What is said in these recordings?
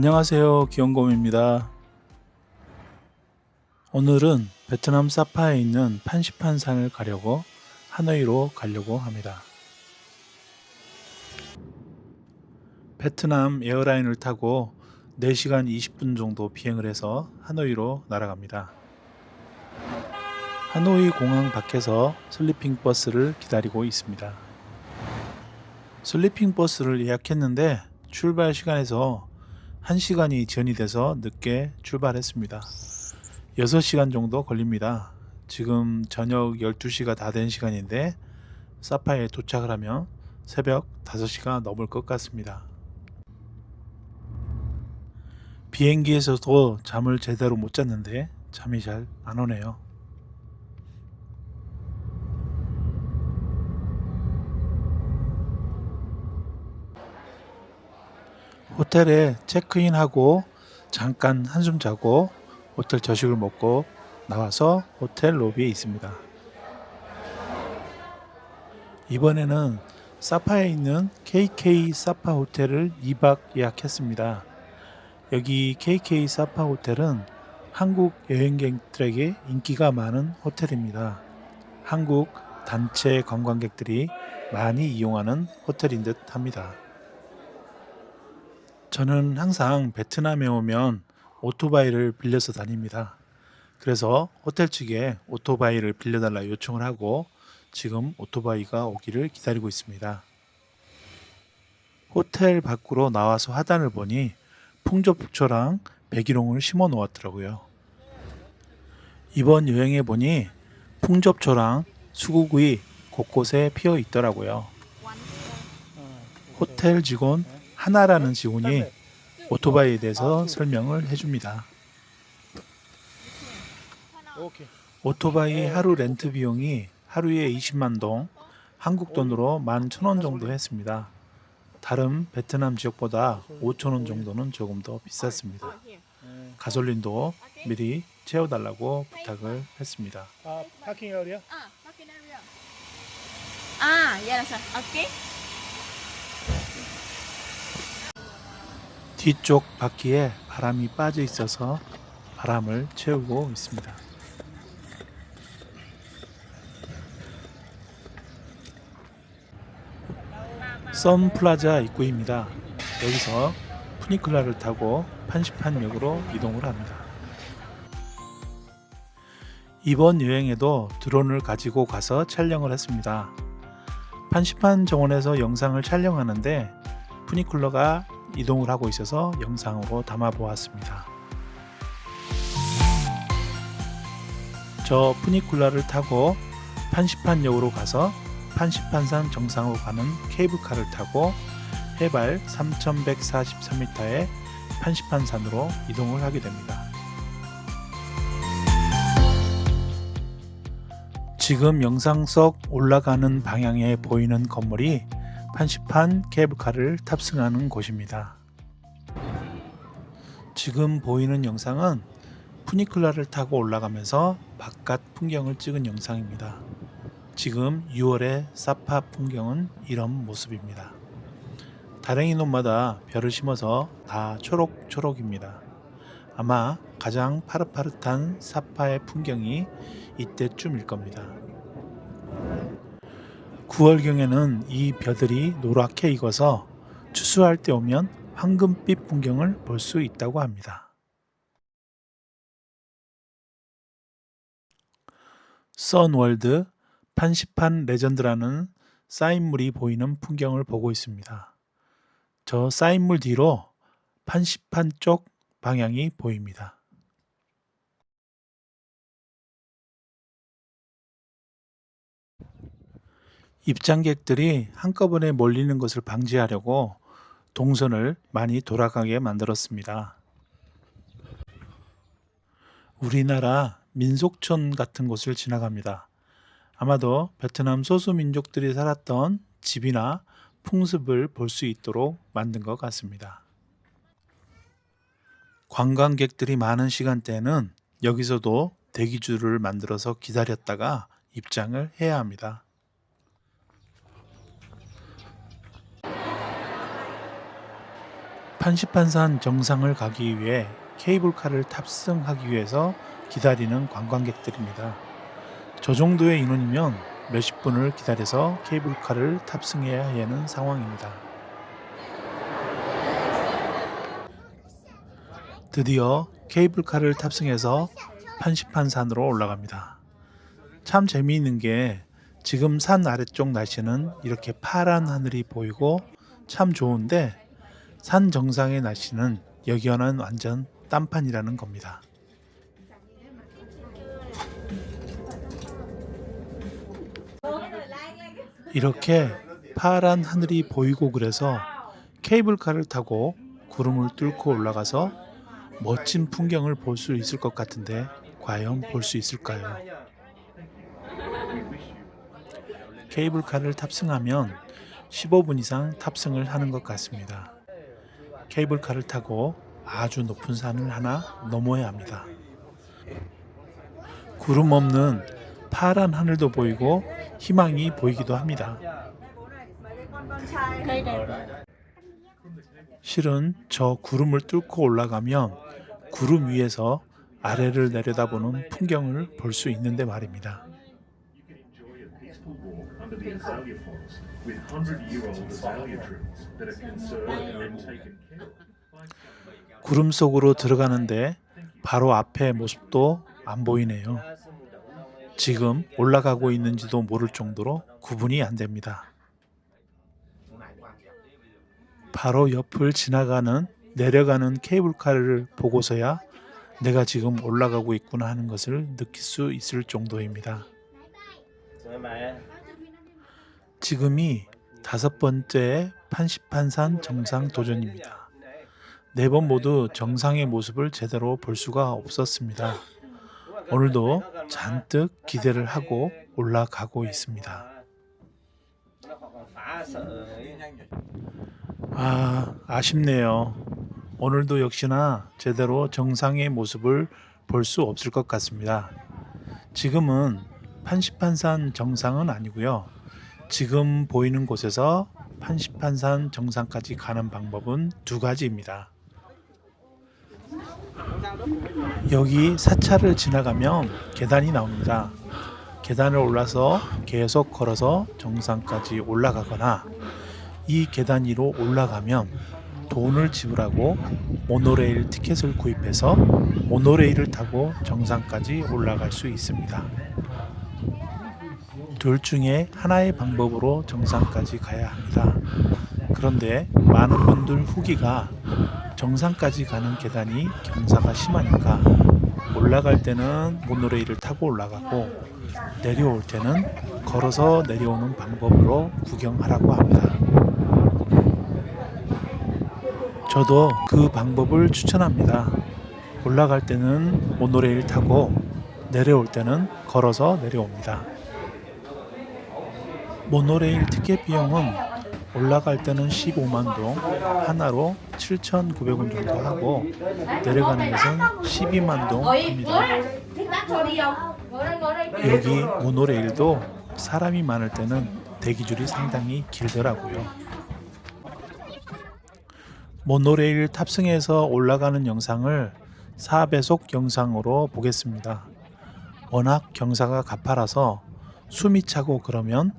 안녕하세요. 기영검입니다. 오늘은 베트남 사파에 있는 판시판산을 가려고 하노이로 가려고 합니다. 베트남 에어라인을 타고 4시간 20분 정도 비행을 해서 하노이로 날아갑니다. 하노이 공항 밖에서 슬리핑 버스를 기다리고 있습니다. 슬리핑 버스를 예약했는데 출발 시간에서 1시간이 지연이 돼서 늦게 출발했습니다. 6시간 정도 걸립니다. 지금 저녁 12시가 다 된 시간인데 사파에 도착을 하면 새벽 5시가 넘을 것 같습니다. 비행기에서도 잠을 제대로 못 잤는데 잠이 잘 안 오네요. 호텔에 체크인하고 잠깐 한숨 자고 호텔 저식을 먹고 나와서 호텔 로비에 있습니다. 이번에는 사파에 있는 KK 사파 호텔을 2박 예약했습니다. 여기 KK 사파 호텔은 한국 여행객들에게 인기가 많은 호텔입니다. 한국 단체 관광객들이 많이 이용하는 호텔인 듯 합니다. 저는 항상 베트남에 오면 오토바이를 빌려서 다닙니다. 그래서 호텔 측에 오토바이를 빌려달라 요청을 하고 지금 오토바이가 오기를 기다리고 있습니다. 호텔 밖으로 나와서 화단을 보니 풍조초랑 백일홍을 심어 놓았더라고요. 이번 여행에 보니 풍접초랑 수국이 곳곳에 피어 있더라고요. 호텔 직원 하나라는 직원이 오토바이에 대해서 설명을 해줍니다. 오토바이 하루 렌트 비용이 하루에 20만 동, 한국 돈으로 11,000원 정도 했습니다. 다른 베트남 지역보다 5,000원 정도는 조금 더 비쌌습니다. 가솔린도 미리 채워달라고 부탁을 했습니다. 아, 파킹? À, parking area. À, vậy là sao? 뒤쪽 바퀴에 바람이 빠져 있어서 바람을 채우고 있습니다. 선플라자 입구입니다. 여기서 푸니클라를 타고 판시판역으로 이동을 합니다. 이번 여행에도 드론을 가지고 가서 촬영을 했습니다. 판시판 정원에서 영상을 촬영하는데 푸니쿨러가 이동을 하고 있어서 영상으로 담아 보았습니다. 저 푸니쿨라를 타고 판시판역으로 가서 판시판산 정상으로 가는 케이블카를 타고 해발 3143m의 판시판산으로 이동을 하게 됩니다. 지금 영상 속 올라가는 방향에 보이는 건물이 판시판 케이블카를 탑승하는 곳입니다. 지금 보이는 영상은 푸니클라를 타고 올라가면서 바깥 풍경을 찍은 영상입니다. 지금 6월의 사파 풍경은 이런 모습입니다. 다랭이 놈마다 별을 심어서 다 초록초록입니다. 아마 가장 파릇파릇한 사파의 풍경이 이때쯤일 겁니다. 9월경에는 이 벼들이 노랗게 익어서 추수할 때 오면 황금빛 풍경을 볼 수 있다고 합니다. 선월드 판시판 레전드라는 사인물이 보이는 풍경을 보고 있습니다. 저 사인물 뒤로 판시판 쪽 방향이 보입니다. 입장객들이 한꺼번에 몰리는 것을 방지하려고 동선을 많이 돌아가게 만들었습니다. 우리나라 민속촌 같은 곳을 지나갑니다. 아마도 베트남 소수 민족들이 살았던 집이나 풍습을 볼 수 있도록 만든 것 같습니다. 관광객들이 많은 시간대에는 여기서도 대기줄을 만들어서 기다렸다가 입장을 해야 합니다. 판시판산 정상을 가기 위해 케이블카를 탑승하기 위해서 기다리는 관광객들입니다. 저 정도의 인원이면 몇십 분을 기다려서 케이블카를 탑승해야 하는 상황입니다. 드디어 케이블카를 탑승해서 판시판산으로 올라갑니다. 참 재미있는 게 지금 산 아래쪽 날씨는 이렇게 파란 하늘이 보이고 참 좋은데 산 정상의 날씨는 여기와는 완전 딴판이라는 겁니다. 이렇게 파란 하늘이 보이고 그래서 케이블카를 타고 구름을 뚫고 올라가서 멋진 풍경을 볼 수 있을 것 같은데 과연 볼 수 있을까요? 케이블카를 탑승하면 15분 이상 탑승을 하는 것 같습니다. 케이블카를 타고 아주 높은 산을 하나 넘어야 합니다. 구름 없는 파란 하늘도 보이고 희망이 보이기도 합니다. 실은 저 구름을 뚫고 올라가면 구름 위에서 아래를 내려다보는 풍경을 볼 수 있는데 말입니다. With hundred-year-old azalea trees that are conserved and taken care of. 구름 속으로 들어가는데 바로 앞에 모습도 안 보이네요. 지금 올라가고 있는지도 모를 정도로 구분이 안 됩니다. 바로 옆을 지나가는 내려가는 케이블카를 보고서야 내가 지금 올라가고 있구나 하는 것을 느낄 수 있을 정도입니다. 지금이 다섯 번째 판시판산 정상 도전입니다. 네 번 모두 정상의 모습을 제대로 볼 수가 없었습니다. 오늘도 잔뜩 기대를 하고 올라가고 있습니다. 아, 아쉽네요. 오늘도 역시나 제대로 정상의 모습을 볼 수 없을 것 같습니다. 지금은 판시판산 정상은 아니고요. 지금 보이는 곳에서 판시판산 정상까지 가는 방법은 두 가지입니다. 여기 사찰을 지나가면 계단이 나옵니다. 계단을 올라서 계속 걸어서 정상까지 올라가거나 이 계단 위로 올라가면 돈을 지불하고 모노레일 티켓을 구입해서 모노레일을 타고 정상까지 올라갈 수 있습니다. 둘 중에 하나의 방법으로 정상까지 가야 합니다. 그런데 많은 분들 후기가 정상까지 가는 계단이 경사가 심하니까 올라갈 때는 모노레일을 타고 올라가고 내려올 때는 걸어서 내려오는 방법으로 구경하라고 합니다. 저도 그 방법을 추천합니다. 올라갈 때는 모노레일 타고 내려올 때는 걸어서 내려옵니다. 모노레일 티켓 비용은 올라갈 때는 15만 동, 하나로 7,900원 정도 하고 내려가는 것은 12만 동 ngồi 합니다. ngồi thích bác cho đi không ngồi đây ngồi đây 여기 모노레일도 사람이 많을 때는 대기줄이 상당히 길더라고요. 모노레일 탑승해서 올라가는 영상을 4배속 영상으로 보겠습니다. 워낙 경사가 가파라서 숨이 차고 그러면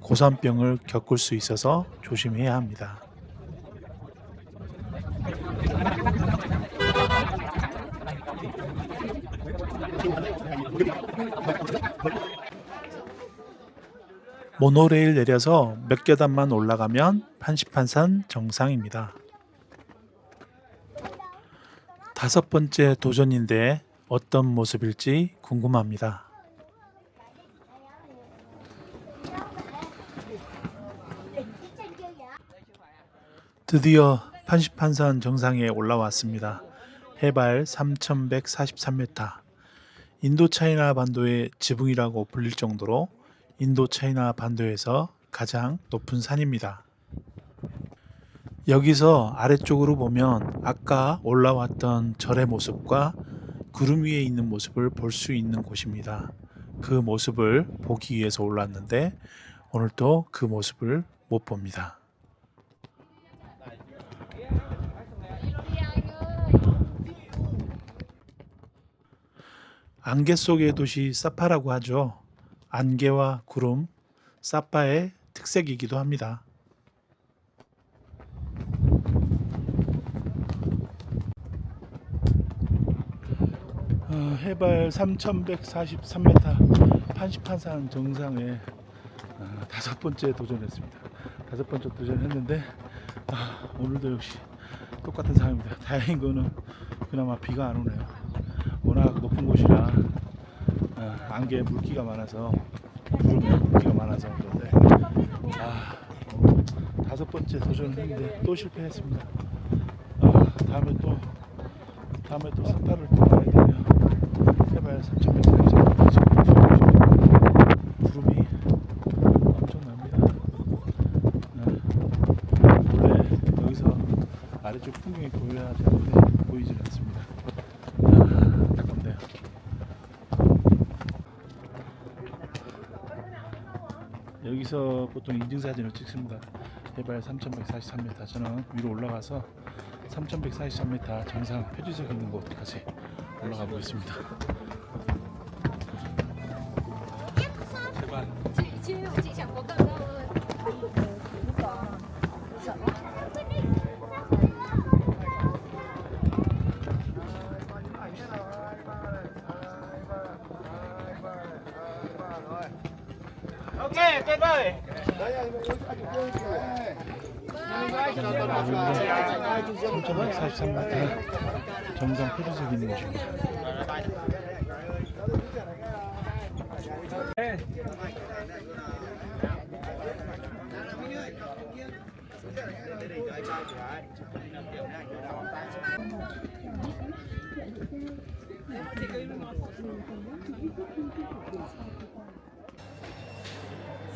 고산병을 겪을 수 있어서 조심해야 합니다. 모노레일 내려서 몇 계단만 올라가면 판시판산 정상입니다. 다섯 번째 도전인데 어떤 모습일지 궁금합니다. 드디어 판시판산 정상에 올라왔습니다. 해발 3,143m. 인도 차이나 반도의 지붕이라고 불릴 정도로 인도 차이나 반도에서 가장 높은 산입니다. 여기서 아래쪽으로 보면 아까 올라왔던 절의 모습과 구름 위에 있는 모습을 볼 수 있는 곳입니다. 그 모습을 보기 위해서 올랐는데 오늘 또그 모습을 못 봅니다. 안개 속의 도시 사파라고 하죠. 안개와 구름, 사파의 특색이기도 합니다. 어, 해발 3,143m 판시판산 정상에 어, 다섯 번째 도전했습니다. 다섯 번째 도전했는데 아, 오늘도 역시 똑같은 상황입니다. 다행인 거는 그나마 비가 안 오네요. 워낙 높은 곳이라 어, 안개에 물기가 많아서 구름에 물기가 많아서 그런데 아, 오늘 다섯 번째 도전을 했는데 또 실패했습니다. 아, 다음에 또 다음에 또 사파를 또 가야 되네요. 해발 3,130m 지금 구름이 엄청납니다. 네. 원래 여기서 아래쪽 풍경이 보여야 되는데 보이질 않습니다. 아. 여기서 보통 인증사진을 찍습니다. 해발 3,143m. 저는 위로 올라가서 3,143m 정상 표지석 있는 곳까지 올라가 보겠습니다. 3,143m 정상 표지석 있는 곳입니다.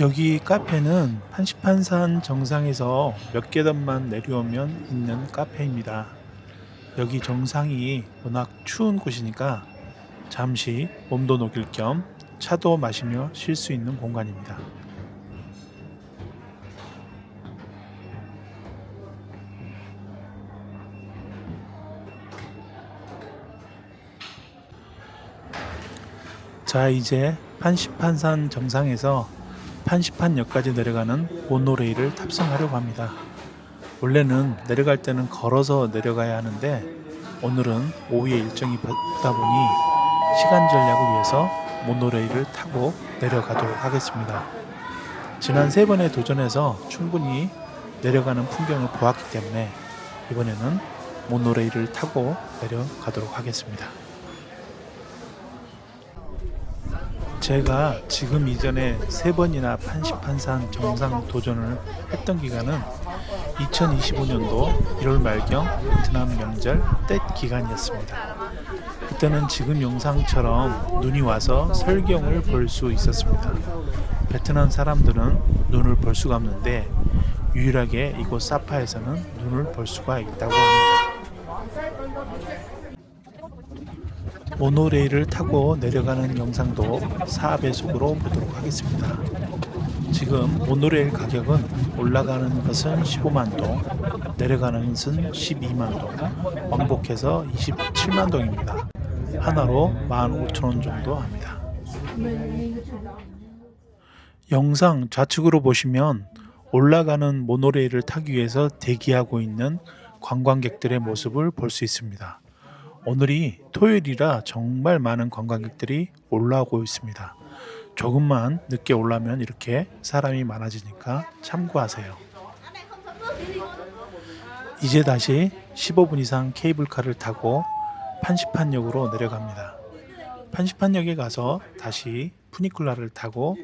여기 카페는 판시판산 정상에서 몇 계단만 내려오면 있는 카페입니다. 여기 정상이 워낙 추운 곳이니까 잠시 몸도 녹일 겸 차도 마시며 쉴 수 있는 공간입니다. 자, 이제 판시판산 정상에서 판시판역까지 내려가는 모노레일을 탑승하려고 합니다. 원래는 내려갈 때는 걸어서 내려가야 하는데 오늘은 오후에 일정이 바쁘다 보니 시간 전략을 위해서 모노레일을 타고 내려가도록 하겠습니다. 지난 세 번의 도전에서 충분히 내려가는 풍경을 보았기 때문에 이번에는 모노레일을 타고 내려가도록 하겠습니다. 제가 지금 이전에 세 번이나 판시판산 정상 도전을 했던 기간은 2025년도 1월 말경 베트남 명절 때 기간이었습니다. 그때는 지금 영상처럼 눈이 와서 설경을 볼 수 있었습니다. 베트남 사람들은 눈을 볼 수가 없는데 유일하게 이곳 사파에서는 눈을 볼 수가 있다고 합니다. 모노레일을 타고 내려가는 영상도 4배속으로 보도록 하겠습니다. 지금 모노레일 가격은 올라가는 것은 15만 동, 내려가는 것은 12만 동, 왕복해서 27만 동입니다. 하나로 15,000원 정도 합니다. 영상 좌측으로 보시면 올라가는 모노레일을 타기 위해서 대기하고 있는 관광객들의 모습을 볼 수 있습니다. 오늘이 토요일이라 정말 많은 관광객들이 올라오고 있습니다. 조금만 늦게 올라면 이렇게 사람이 많아지니까 참고하세요. 이제 다시 15분 이상 케이블카를 타고 판시판역으로 내려갑니다. 판시판역에 가서 다시 푸니쿨라를 타고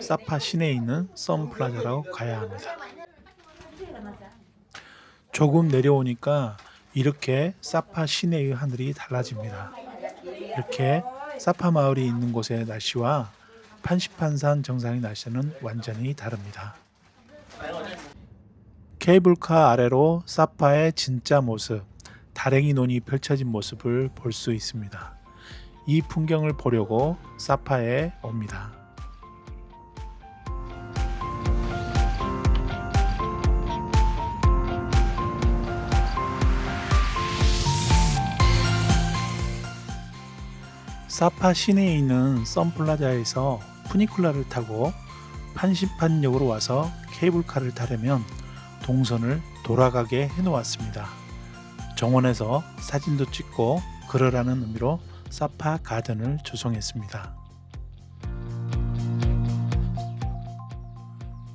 사파 시내에 있는 썬플라자로 가야 합니다. 조금 내려오니까 이렇게 사파 시내의 하늘이 달라집니다. 이렇게 사파 마을이 있는 곳의 날씨와 판시판산 정상의 날씨는 완전히 다릅니다. 케이블카 아래로 사파의 진짜 모습, 다랭이 논이 펼쳐진 모습을 볼 수 있습니다. 이 풍경을 보려고 사파에 옵니다. 사파 시내에 있는 선플라자에서 푸니쿨라를 타고 판심판역으로 와서 케이블카를 타려면 동선을 돌아가게 해놓았습니다. 정원에서 사진도 찍고 그러라는 의미로 사파 가든을 조성했습니다.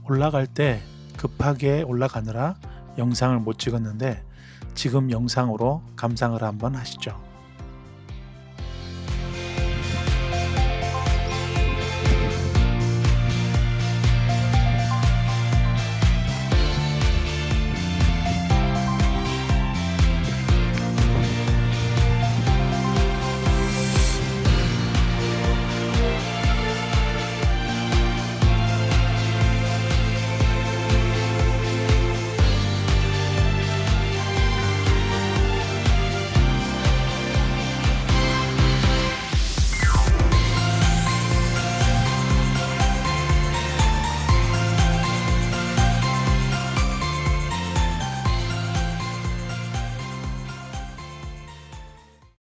올라갈 때 급하게 올라가느라 영상을 못 찍었는데 지금 영상으로 감상을 한번 하시죠.